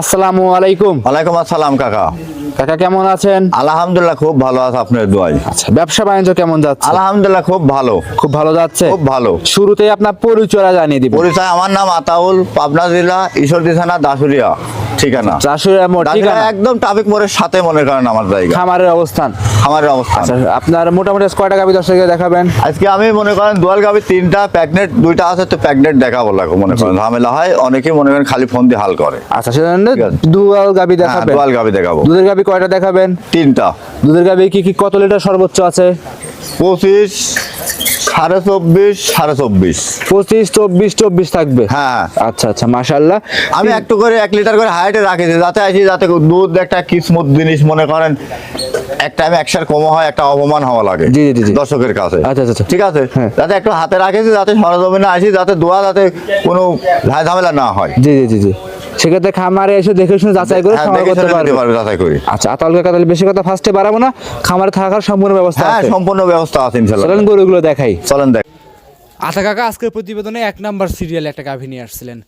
আসসালামু আলাইকুম। ওয়ালাইকুম আসসালাম কাকা। কাকা কেমন আছেন? আলহামদুলিল্লাহ খুব ভালো আছে আপনার দোয়াই আচ্ছা ব্যবসা বাণিজ্য কেমন যাচ্ছে? আলহামদুলিল্লাহ খুব ভালো। খুব ভালো যাচ্ছে? খুব ভালো। শুরুতেই আপনার পরিচয় জানিয়ে দিব পরিচয় আমার নাম আতাউল পাবনা জেলা ঈশ্বরদী থানা দাসুরিয়া ঠিকানা। চাষুরা একদম ট্রাফিক মোড়ের সাথে মনে করেন আমার জায়গা। খামারের অবস্থান। অবস্থান। আচ্ছা আপনার মোটামুটি আজ কয়টা গাবি দর্শককে দেখাবেন? আজকে আমি মনে করেন দোয়াল গাবি তিনটা দুইটা আছে তো দেখাবো লাগো মনে করেন। ঝামেলা হয় অনেকেই মনে করেন খালি ফোন দিয়ে হাল করে। আচ্ছা সেজন্য। দুয়াল গাবি হ্যাঁ দেখাবেন। দোয়াল গাবি দেখাবো। দুধের গাবি কয়টা দেখাবেন? তিনটা। দুধের গাবি কি কি কত লিটার সর্বোচ্চ আছে? পঁচিশ সাড়ে চব্বিশ সাড়ে চব্বিশ। পঁচিশ চব্বিশ চব্বিশ থাকবে? হ্যাঁ। আচ্ছা আচ্ছা মাশাল্লাহ আমি একটু করে এক লিটার করে হাইটে রাখেছি যাতে আসি যাতে দুধ একটা কিসমত জিনিস মনে করেন এক টাইমে একশার কম হয় একটা অপমান হওয়া লাগে জি, জি, জি। দর্শকের কাছে। আচ্ছা, আচ্ছা, আচ্ছা। ঠিক আছে? হ্যাঁ। যাতে একটু হাতে রাখেছি যাতে সরজমিনে আসি যাতে দোয়া যাতে কোনো ঝামেলা না হয়। জি জি জি জি। সেক্ষেত্রে খামারে এসে দেখে শুনে যাচাই করে হ্যাঁ, করতে পারবে। যাচাই করি। আচ্ছা বেশি কথা ফার্স্টে বাড়াবো না খামারে থাকার সম্পূর্ণ ব্যবস্থা হ্যাঁ সম্পূর্ণ ব্যবস্থা আছে চলেন গরুগুলো দেখাই। চলেন দেখ। আচ্ছা কাকা আজকের প্রতিবেদনে এক নাম্বার সিরিয়াল একটা গাভী নিয়ে আসছিলেন।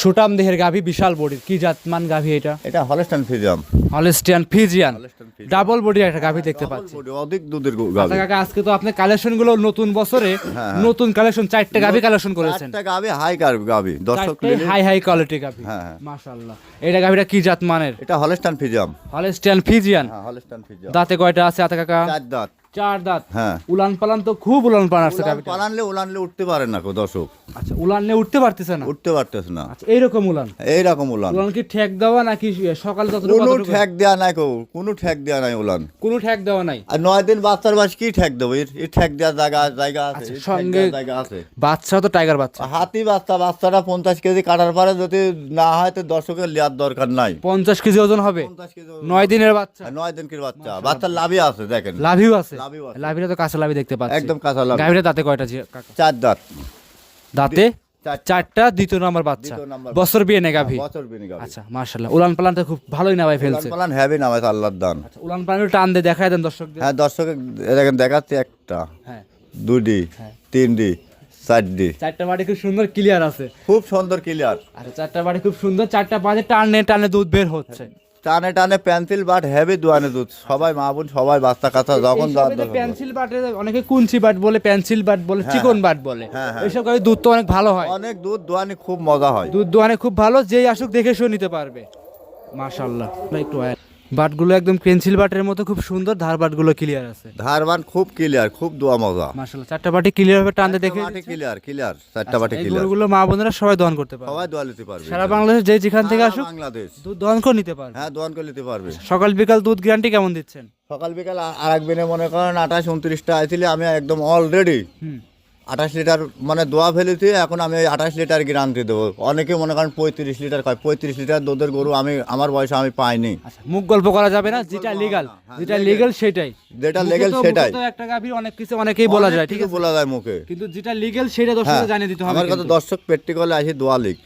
সুটাম দেহের গাভী বিশাল বডির। কি জাতমান গাভী এটা? এটা হলস্টাইন ফিজাম হলস্টিয়ান ফিজিয়ান। ডাবল বডির একটা গাভী দেখতে পাচ্ছি। অধিক দুধের আচ্ছা গাবি কাকা আজকে তো আপনি কালেকশনগুলো নতুন বছরে নতুন কালেকশন চারটে গাভী কালেকশন করেছেন। একটা গাবি হাই কার গাবি দর্শক হাই হাই কোয়ালিটি গাভী। হ্যাঁ, হ্যাঁ। মাশাআল্লাহ। এটা গাভীটা কি জাত মানের এটা হলস্টাইন ফিজাম হলস্টিয়ান ফিজিয়ান। হ্যাঁ হলস্টাইন ফিজাম দাঁতে কয়টা আছে আতা কাকা? চার দাঁত। চার দাঁত। হ্যাঁ। উলান পালান তো খুব উলান পালান আসছে পালানলে উলানলে উঠতে পারেন না দর্শক। আচ্ছা উলান নিয়ে উঠতে পারতেছে না? উঠতে পারতেছ না। আচ্ছা এইরকম উলান? এইরকম উলান। উলান কি ঠেক দেওয়া নাকি সকালে যতটুকু কোনো ঠেক দেওয়া নাই কোনো ঠেক দেওয়া নাই উলান। কোনো ঠেক দেওয়া নাই? আর নয় দিন বাচ্চার বাস কি ঠেক দেবো? এর ঠেক দেওয়ার জায়গা জায়গা আছে আচ্ছা, সঙ্গে- জায়গা আছে। বাচ্চা তো টাইগার বাচ্চা। হাতি বাচ্চা বাচ্চাটা পঞ্চাশ কেজি কাটার পরে যদি না হয় তো দর্শকের লেয়ার দরকার নাই। পঞ্চাশ কেজি ওজন হবে? নয় দিনের বাচ্চা? নয় দিন কি বাচ্চা। বাচ্চার লাভই আছে দেখেন। লাভিও আছে। লাভিও আছে। লাভিটা তো কাঁচা লাভি দেখতে পাচ্ছি। একদম কাঁচা লাভ গাভীরা দাঁতে কয়টা কাকা? চার দাঁত। দাঁতে? চারটা দ্বিতীয় নাম্বার বাচ্চা। বছর বিয়ে নেই গাভী? বছর বিনি গাভি। আচ্ছা উলান পালানটা খুব ভালোই নামাই ফেলছে। পালান হ্যাভি নামায় আল্লাহর দান। আচ্ছা, উলান পালান টান দিয়ে দেখায় দেন দর্শকদের। হ্যাঁ দর্শকে দেখেন দেখাচ্ছি একটা। হ্যাঁ। দুডি হ্যাঁ। তিনডি চারডি। চারটা বাড়ি খুব সুন্দর ক্লিয়ার আছে। খুব সুন্দর ক্লিয়ার আচ্ছা চারটা বাড়ি খুব সুন্দর চারটা বাজে টানে টানে দুধ বের হচ্ছে। টানে টানে পেন্সিল বাট হেভি দোয়ানে দুধ। সবাই মা বোন সবাই বাচ্চা কাচ্চা যখন পেন্সিল বাটে অনেকে কুঞ্চি বাট বলে পেন্সিল বাট বলে চিকন বাট বলে। হ্যাঁ, হ্যাঁ। এইসব কাজে দুধ তো অনেক ভালো হয়। অনেক দুধ দোয়ানে খুব মজা হয়। দুধ দোয়ানে খুব ভালো যেই আসুক দেখে শুনিতে নিতে পারবে। মাশাল্লাহ একটু। বাটগুলো একদম পেন্সিল বাটের মতো খুব সুন্দর ধার বাটগুলো ক্লিয়ার আছে। ধারবান খুব ক্লিয়ার খুব দোয়া মজা। মাশাল্লাহ চারটা বাটি ক্লিয়ার ভাবে টানতে দেখে বাটি ক্লিয়ার ক্লিয়ার চারটা বাটি ক্লিয়ার গরুগুলো মা বোনেরা সবাই দহন করতে পারবে। সবাই দোয়া নিতে পারবে। সারা বাংলাদেশ যে যেখান থেকে আসুক বাংলাদেশ। দুধ দহন করে নিতে পারবে। হ্যাঁ দোয়ান করে নিতে পারবে। সকাল বিকাল দুধ গ্যারান্টি কেমন দিচ্ছেন? সকাল বিকাল আর এক দিনে মনে করেন আঠাশ উনত্রিশটা আইছিলে আমি একদম অলরেডি হুম। আঠাশ লিটার মানে দোয়া ফেলেছি এখন আমি আঠাশ লিটার গ্যারান্টি দেবো। অনেকে মনে করেন পঁয়ত্রিশ লিটার খায় পঁয়ত্রিশ লিটার দুধের গরু আমি আমার বয়সে আমি পাইনি। আচ্ছা মুখ গল্প করা যাবে না যেটা লিগাল যেটা লিগাল সেটাই। যেটা মুখে legal তো- মুখে সেটাই। একটা গাভীর অনেক কিছু অনেকেই বলা যায় ঠিক আছে? বলা যায় মুখে। কিন্তু যেটা লিগাল সেটা দর্শক জানিয়ে দিতে হবে আমার কথা দর্শক প্র্যাকটিক্যালে আসি দোয়া লিখ।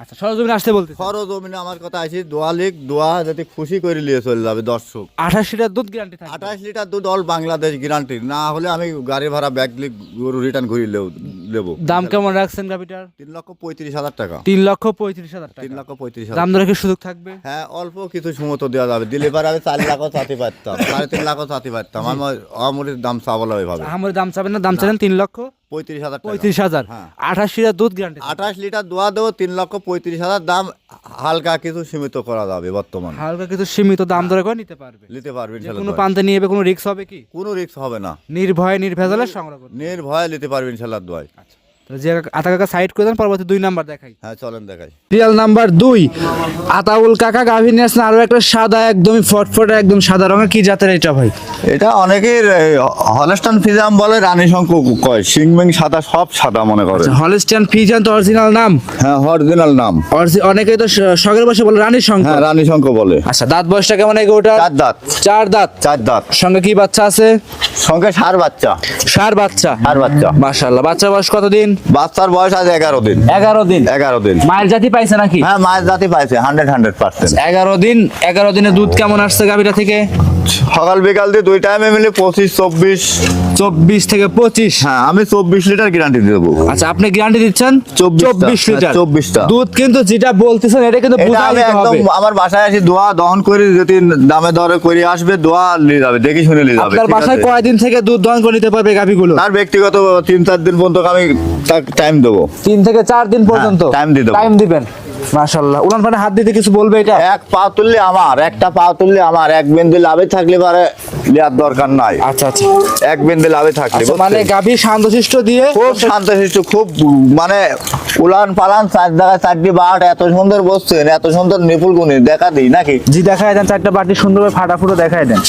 আচ্ছা সরজমিনে আসতে বলতে আমার কথা আসি দোয়া লিখ দোয়া খুশি করে নিয়ে চলে যাবে দর্শক। আঠাশ লিটার দুধ গ্যারান্টি থাকে আঠাশ লিটার দুধ অল বাংলাদেশ গ্যারান্টি না হলে আমি গাড়ি ভাড়া ব্যাগ লিখ গরু রিটার্ন করে নেব দাম কেমন রাখছেন গাভিটার? তিন লক্ষ পঁয়ত্রিশ হাজার টাকা। তিন লক্ষ পঁয়ত্রিশ হাজার টাকা। তিন লক্ষ পঁয়ত্রিশ দাম হাজার কি সুযোগ থাকবে? হ্যাঁ অল্প কিছু সময় তো দেওয়া যাবে। দিলে পারে আমি চার লাখও চাতে পারতাম। সাড়ে তিন লাখও চাতে পারতাম। আমার আমরির দাম চাবলা ওইভাবে। আমার দাম চাবেন না দাম চাবেন তিন লক্ষ। পঁয়ত্রিশ হাজার পঁয়ত্রিশ হাজার। হ্যাঁ। আঠাশ লিটার দুধ গ্যারান্টি আঠাশ লিটার দোয়া দেবো তিন লক্ষ পঁয়ত্রিশ হাজার। দাম হালকা কিছু সীমিত করা যাবে বর্তমানে। হালকা কিছু সীমিত দাম দরে করে নিতে পারবে। নিতে পারবেন যে কোনো পান্তে নিয়ে কোনো রিস্ক হবে কি? কোনো রিস্ক হবে না। নির্ভয়ে নির্ভেজালে সংগ্রহ করবে নির্ভয়ে নিতে পারবেন ইনশাল্লাহ দোয়াই তো যে আতা কাকা সাইড করে দেন পরবর্তী দুই নাম্বার দেখাই। হ্যাঁ চলেন দেখাই। সিরিয়াল নাম্বার দুই আতাউল কাকা গাভী নিয়ে আসছেন আরও একটা সাদা একদমই ফটফটে একদম সাদা রঙের। কি জাতের এটা ভাই? এটা অনেকের হলস্টান ফিজাম বলে রানী শঙ্খ কয় সিংমিং সাদা সব সাদা মনে করে। হলিস্টিয়ান ফিজান তো অরিজিনাল নাম? হ্যাঁ অরিজিনাল নাম। অরিজি- অনেকেই তো বসে বলে রানী শঙ্কর হ্যাঁ রানী শঙ্খ বলে। আচ্ছা দাঁত বয়সটা কেমন ওটা চার দাঁত। চার দাঁত? চার দাঁত। সঙ্গে কি বাচ্চা আছে? সঙ্গে সার বাচ্চা। সার বাচ্চা। সার বাচ্চা। মাশাআল্লাহ বাচ্চার বয়স কতদিন? বাচ্চার বয়স আজ এগারো দিন। এগারো দিন? এগারো দিন। মায়ের জাতি পাইছে নাকি? হ্যাঁ মায়ের জাতি পাইছে হান্ড্রেড হান্ড্রেড পার্সেন্ট এগারো দিন এগারো দিনে দুধ কেমন আসছে গাভীটা থেকে? সকাল বিকাল দিয়ে দুই টাইমে মিলে পঁচিশ চব্বিশ। চব্বিশ থেকে পঁচিশ? হ্যাঁ আমি চব্বিশ লিটার গ্যারান্টি দেবো। আচ্ছা আপনি গ্যারান্টি দিচ্ছেন? চব্বিশ লিটার হ্যাঁ, 24 টা। দুধ কিন্তু যেটা বলতেছেন এটা কিন্তু আমি একদম আমার বাসায় আসি দোয়া দহন করে যদি দামে দরে করে আসবে দোয়া নিয়ে যাবে দেখি শুনে নিয়ে যাবে আপনার বাসায়? কয়দিন থেকে দুধ দহন করে নিতে পারবে গাভিগুলো? তার ব্যক্তিগত তিন চার দিন পর্যন্ত আমি টাইম দেবো। তিন থেকে চার দিন পর্যন্ত? হ্যাঁ, time দিয়ে টাইম দিবেন। মাশাল্লাহ উনান পানে হাত দিতে কিছু বলবে এটা? এক পা তুললে আমার একটা পা তুললে আমার এক বিন্দু লাভে থাকলে পারে দেওয়ার দরকার নাই। আচ্ছা আচ্ছা। এক বিন্দু লাভে থাকলে আচ্ছা, মানে? শান্তশিষ্ট দিয়ে খুব শান্তশিষ্ট খুব মানে উলান পালান চার জায়গায় চারটি বাট এত সুন্দর বসছেন এত সুন্দর নিপুল গুণী দেখা দিই নাকি? জি দেখায় দেন চারটা বাটি সুন্দরভাবে ফাটাফুটো দেখায় দেন।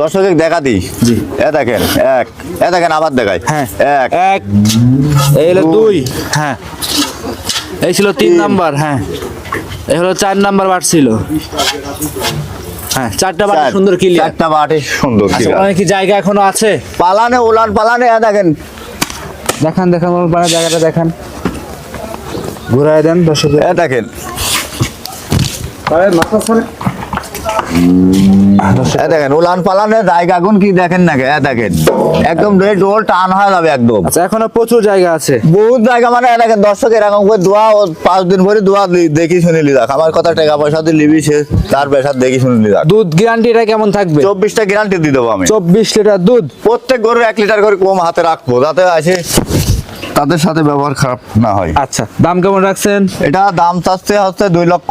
দর্শকে দেখা দিই। জি। এ দেখেন এক এ দেখেন আবার দেখাই। হ্যাঁ। এক এক এই। দুই হ্যাঁ। এই ছিল তিন নাম্বার হ্যাঁ। এই হলো চার নাম্বার বার ছিল। হ্যাঁ চারটা বাটি চার- সুন্দর ক্লিয়ার চারটা বাটে সুন্দর আচ্ছা clear। ওখানে কি জায়গা এখনও আছে? পালানে উলান পালানে এ দেখেন। দেখান দেখান জায়গাটা দেখান। ঘুরাই দেন দর্শক এ দেখেন। দেখেন উলান পালানে জায়গা গুণ কি দেখেন নাকি? দেখেন একদম রেড রোল টান হয়ে যাবে একদম। আচ্ছা এখনও প্রচুর জায়গা আছে। বহুত জায়গা মানে দেখেন দর্শক এরকম করে দোয়া পাঁচ দিন দোয়া দেখি শুনে আমার কথা টাকা পয়সা দিয়ে লিবি সে তার দেখি শুনে দুধ গ্যারান্টিটা কেমন থাকবে? চব্বিশটা গ্যারান্টি দিয়ে দেবো আমি। চব্বিশ লিটার দুধ? প্রত্যেক গরু এক লিটার করে কম হাতে রাখব যাতে আসে তাদের সাথে ব্যবহার খারাপ না হয়। আচ্ছা দাম কেমন রাখছেন? এটা দাম চাচ্ছে হচ্ছে দুই লক্ষ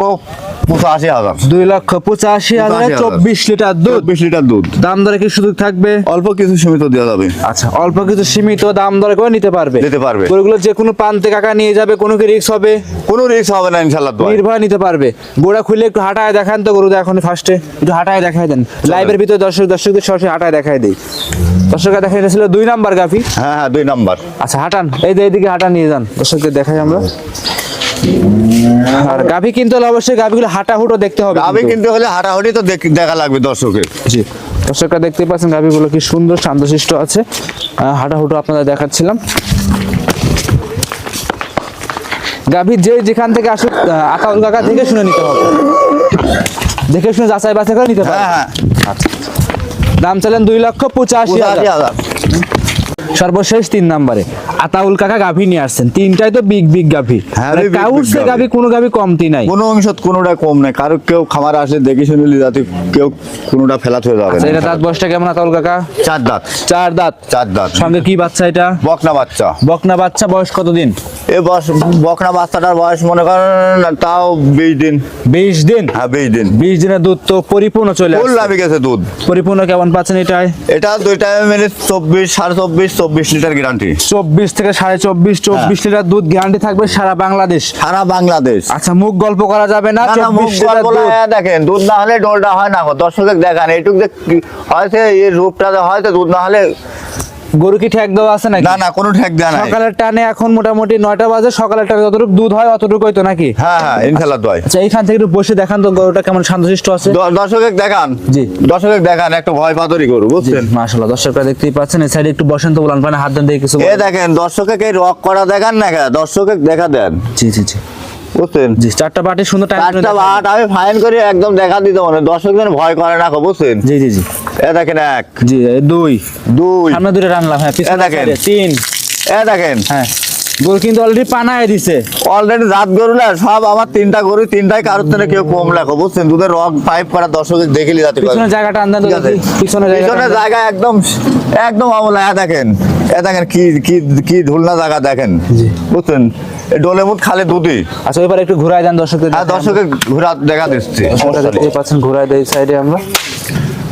পঁচাশি হাজার। দুই লক্ষ পঁচাশি হাজার চব্বিশ লিটার দুধ। চব্বিশ লিটার দুধ। দাম দরে কি সুযোগ থাকবে? অল্প কিছু সীমিত দেওয়া যাবে। আচ্ছা অল্প কিছু সীমিত দাম দরে করে নিতে পারবে? নিতে পারবে। যে কোনো প্রান্তে কাকা নিয়ে যাবে কোনো কি রিক্স হবে? কোনো রিস্ক হবে না ইনশাল্লাহ নির্ভয় নিতে পারবে। গোড়া খুলে একটু হাঁটায় দেখান তো গরু এখন ফার্স্টে একটু হাঁটায় দেখাই দেন। লাইভের ভিতরে দর্শক দর্শকদের সরাসরি হাঁটায় দেখাই দেই। দর্শকরা দেখা ছিল দুই নাম্বার গাফি হ্যাঁ হ্যাঁ দুই নাম্বার। আচ্ছা হাঁটান। এই যে এইদিকে হাঁটা নিয়ে যান। দর্শকদের দেখাই আমরা। আর গাভি কিন্তু হলে অবশ্যই গাভিগুলো দেখতে হবে কিন্তু। কিন্তু হলে হাঁটাহাঁটি তো দেখা লাগবে দর্শকের। জি দর্শকরা দেখতে পাচ্ছেন গাভিগুলো কি সুন্দর শান্তশিষ্ট আছে। হাঁটাহুটো আপনাদের দেখাচ্ছিলাম। গাভী যে যেখান থেকে আসুক আকাউল কাকা দেখে শুনে নিতে হবে। দেখে শুনে যাচাই বাছাই করে নিতে পারে হ্যাঁ দাম চাইলেন দুই লক্ষ পঁচাশি হাজার। সর্বশেষ তিন নাম্বারে। আতাউল কাকা গাভী নিয়ে আসছেন। তিনটাই তো বিগ বিগ গাভী। হ্যাঁ, big কাউরসে গাভী। কোনো গাভী কমতি নাই। কোনো অংশ কোনোটা কম নাই। কারও কেউ খামার আসে দেখে শুনে যাতে কেউ কোনোটা ফেলাত হয়ে যাবে আচ্ছা, এটা দাঁত বসটা কেমন আতাউল কাকা? চার দাঁত। চার দাঁত। চার দাঁত। সঙ্গে কি বাচ্চা এটা? বকনা বাচ্চা। বকনা বাচ্চা বয়স কতদিন? এ বয়স বকনা বাচ্চাটার বয়স মনে করেন তাও বিশ দিন। বিশ দিন? হ্যাঁ বিশ দিন। বিশ দিনের দুধ তো পরিপূর্ণ চলে ফুল নামে গেছে দুধ। পরিপূর্ণ কেমন পাচ্ছেন এটাই এটা দুইটা মিলে চব্বিশ সাড়ে চব্বিশ চব্বিশ লিটার গ্যারান্টি চব্বিশ থেকে সাড়ে চব্বিশ চব্বিশ হ্যাঁ। লিটার দুধ গ্যারান্টি থাকবে সারা বাংলাদেশ। সারা বাংলাদেশ। আচ্ছা মুখ গল্প করা যাবে না? মুখ গল্প দেখেন দুধ না হলে ডোলটা হয় না গো। দর্শকের দেখান এইটুক যে হয়তো এই রূপটা হয়তো দুধ না হলে গরু কি ঠেক দেওয়া আছে নাকি? না না কোনো ঠেক দেয় না সকালের টানে এখন মোটামুটি নয়টা বাজে সকালের টানে যতটুকু দুধ হয় অতটুকুই তো নাকি? হ্যাঁ হ্যাঁ ইনশাল্লাহ দয় আচ্ছা এইখান থেকে একটু বসে দেখান তো গরুটা কেমন শান্তশিষ্ট আছে। দর্শকের দেখান। জি। দর্শকের দেখান একটা ভয় পাতরি গরু বুঝছেন? মাশাল্লাহ দর্শকরা দেখতেই পাচ্ছেন এই সাইডে একটু বসেন তো বলান পানে হাত দেন দিয়ে কিছু এ দেখেন দর্শকে রক করা দেখান না কেন দর্শকে দেখা দেন। জি জি জি। বুঝছেন? জি চারটা বাটি সুন্দর টাইম চারটা বাট আমি ফাইন করে একদম দেখা দিতে মনে দর্শক ভয় করে না বুঝছেন? জি জি জি। এ দেখেন এক জি দুই। দুই। সামনে দুটো রানলাম হ্যাঁ পিছনে দেখেন। তিন। এ দেখেন। হ্যাঁ। গরু কিন্তু অলরেডি পানায় দিছে। অলরেডি রাত গরু না সব আমার তিনটা গরু তিনটাই কারোর থেকে কেউ কম রাখো বুঝছেন? দুধের রক পাইপ করা দর্শকের দেখিলি যাতে পিছনে জায়গাটা আন্দাজ। পিছনে পিছনে জায়গা একদম একদম আমলা দেখেন। এ দেখেন কি কি কি ঢুলনা জায়গা দেখেন। বুঝছেন? এই ডোলে খালে দুধই। আচ্ছা এবার একটু ঘুরায় দেন দর্শকদের হ্যাঁ দর্শকদের ঘোরা দেখা দিচ্ছি। পাচ্ছেন ঘুরাই দেয় সাইডে আমরা।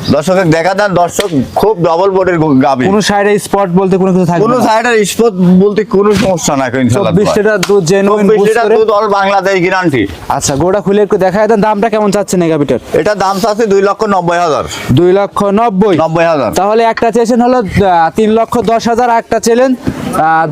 দর্শকের দেখা দেন দর্শক খুব ডবল বোর্ডের গাবি কোনো সাইডে স্পট বলতে কোনো কিছু থাকবে কোনো না। সাইডের স্পট বলতে কোনো সমস্যা নাই ইনশাআল্লাহ। চব্বিশ লিটার দুধ জেনুইন চব্বিশ লিটার দুধ অল বাংলাদেশ গ্যারান্টি আচ্ছা গোটা খুলে একটু দেখায় দেন দামটা কেমন চাচ্ছেন এগাবিটার এটা দাম চাচ্ছে দুই লক্ষ নব্বই হাজার। দুই লক্ষ নব্বই। নব্বই হাজার। তাহলে একটা চেয়েছেন হলো আহ, তিন লক্ষ দশ হাজার একটা চেলেন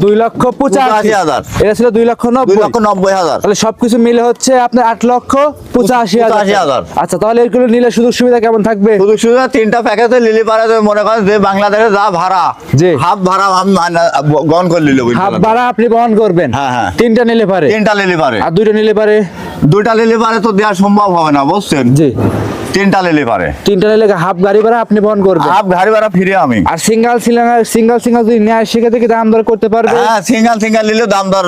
দুই লক্ষ পঁচাশি। হাজার। এটা ছিল দুই লক্ষ নব্বই। লক্ষ নব্বই হাজার। তাহলে সবকিছু মিলে হচ্ছে আপনার আট লক্ষ পঁচাশি হাজার। আচ্ছা তাহলে এগুলো নিলে সুযোগ সুবিধা কেমন থাকবে? সুযোগ সুবিধা তিনটা প্যাকেজে লিলি পাড়াতে মনে করেন যে বাংলাদেশে যা ভাড়া যে হাফ ভাড়া আমি গ্রহণ করে নিলে হাফ ভাড়া আপনি বহন করবেন। হ্যাঁ, হ্যাঁ। তিনটা নিলে পারে তিনটা নিলে পারে আর দুইটা নিলে পারে দুইটা নিলে পারে তো দেওয়া সম্ভব হবে না বুঝছেন? জি। তিনটা নিলে পারে। তিনটা নিলে হাফ গাড়ি ভাড়া আপনি বহন করবেন। হাফ গাড়ি ভাড়া ফিরে আমি। আর সিঙ্গেল সিলিন্ডার সিঙ্গেল সিঙ্গেল যদি নেয় সেক্ষেত্রে কি দাম দর করতে পারবে? হ্যাঁ সিঙ্গেল সিঙ্গেল নিলে দাম দর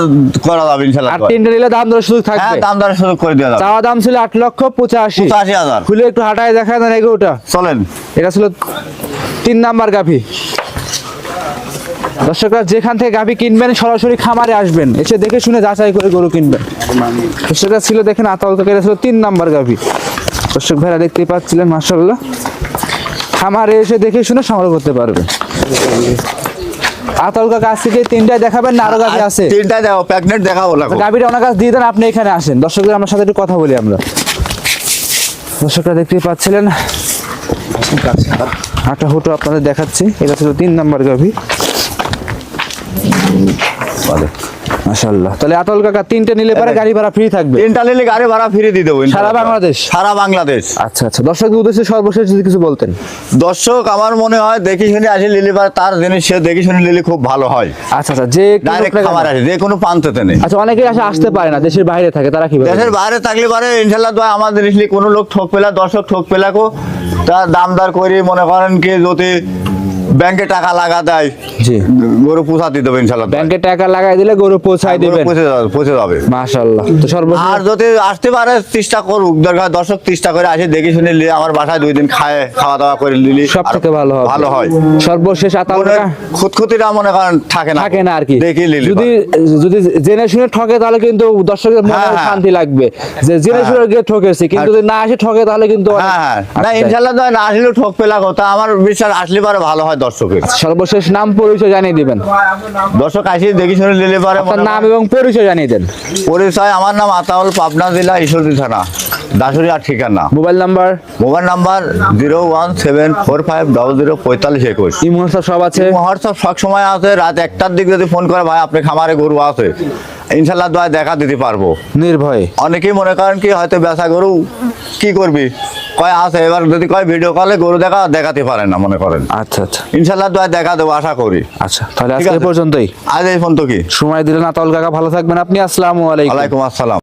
করা যাবে ইনশাল্লাহ আর তিনটা নিলে দাম দর সুযোগ হ্যাঁ থাকবে দাম দর সুযোগ করে দেওয়া যাবে। চাওয়া দাম ছিল আট লক্ষ পঁচাশি। পঁচাশি হাজার। খুলে একটু হাঁটায় দেখা দেন এগো ওটা চলেন। এটা ছিল তিন নাম্বার গাভি। দর্শকরা যেখান থেকে গাভি কিনবেন সরাসরি খামারে আসবেন। এসে দেখে শুনে যাচাই করে গরু কিনবেন। দর্শকরা ছিল দেখেন আতাল থেকে এটা ছিল তিন নাম্বার গাভি। দর্শক ভাইরা দেখতেই পাচ্ছিলেন মার্শাল্লাহ খামারে এসে দেখে শুনে সংগ্রহ করতে পারবে। আতাল কাকা আজ থেকে তিনটায় দেখাবেন না আরও গাভি আছে? তিনটা দেখো প্যাকেট দেখাবো লাগো গাভীটা ওনার কাছে দিয়ে দেন আপনি এখানে আসেন। দর্শকদের আমার সাথে একটু কথা বলি আমরা। দর্শকরা দেখতেই পাচ্ছিলেন একটা ফটো আপনাদের দেখাচ্ছি। এটা ছিল তিন নাম্বার গাভী। তাহলে আতল কাকা তিনটে নিলে পরে গাড়ি ভাড়া ফ্রি থাকবে? তিনটা নিলে গাড়ি ভাড়া ফিরে দিয়ে দেবো সারা বাংলাদেশ? সারা বাংলাদেশ। আচ্ছা আচ্ছা। দর্শকদের উদ্দেশ্যে সর্বশেষ যদি কিছু বলতেন। দর্শক আমার মনে হয় দেখি শুনে আসে লিলি পারে তার জিনিস সে দেখি শুনে লিলি খুব ভালো হয়। আচ্ছা আচ্ছা। যে ডাইরেক্ট। খাবার আসে যে কোনো প্রান্ততে নেই। আচ্ছা অনেকেই আসে আসতে পারে না দেশের বাইরে থাকে তারা কি দেশের বাইরে থাকলে পারে দোয়া জিনিস নিয়ে কোনো লোক ঠক পেলা দর্শক ঠক পেলাকো তার দাম দর করে মনে করেন কি যদি ব্যাংকে টাকা লাগা দেয়। জি। গরু পোষা দিতে দেবে ইনশাল্লাহ। ব্যাংকে টাকা লাগাই দিলে গরু পৌঁছাই গরু দিবেন। পৌঁছে যাবে পৌঁছে যাবে। মাশাল্লাহ তো সর্বশেষ আর যদি আসতে পারে চেষ্টা করুক দরকার দর্শক চেষ্টা করে আসে দেখে শুনে নিলে আমার বাসায় দুই দিন খায় খাওয়া দাওয়া করে নিলি সব থেকে ভালো হবে। ভালো হয়। সর্বশেষ কাকা খুঁতখুতিটা মনে করেন থাকে না। থাকে না আর কি। দেখে নিলি যদি যদি জেনে শুনে ঠকে তাহলে কিন্তু দর্শকের মনে হ্যাঁ, হ্যাঁ। শান্তি লাগবে। যে জেনে শুনে গিয়ে ঠকেছে কিন্তু যদি না আসে ঠকে তাহলে কিন্তু হ্যাঁ হ্যাঁ। না। ইনশাল্লাহ না আসলেও ঠক পেলা কথা। আমার বিশ্বাস আসলে পারে ভালো হয়। দর্শকের। সর্বশেষ নাম পরিচয় জানিয়ে দিবেন। দর্শক আসি দেখি শুনে নিলে পারে আপনার নাম এবং পরিচয় জানিয়ে দেন। পরিচয় আমার নাম আতাউল পাবনা জেলা ঈশ্বরদী থানা দাসুরিয়া ঠিকানা। Mobile number? Mobile number zero one seven four five double zero পঁয়তাল্লিশ একুশ। ইমো হোয়াটসঅ্যাপ সব আছে? হোয়াটসঅ্যাপ সব সময় আছে রাত একটার দিক যদি ফোন করে ভাই আপনি খামারে গরু আছে। ইনশাল্লাহ দোয়া দেখা দিতে পারব। নির্ভয়ে। অনেকেই মনে করেন কি হয়তো ব্যথা গরু কি করবি? কয় আছে এবার যদি কয় ভিডিও কলে গরু দেখা দেখাতে পারে না মনে করেন। আচ্ছা আচ্ছা। ইনশাল্লাহ দোয়া দেখা দেবো আশা করি। আচ্ছা তাহলে আজকে পর্যন্তই। আজ এই ফোন তো কি? সময় দিলেন আতাউল কাকা ভালো থাকবেন। আপনি আসসালামু আলাইকুম। ওয়ালাইকুম আসসালাম।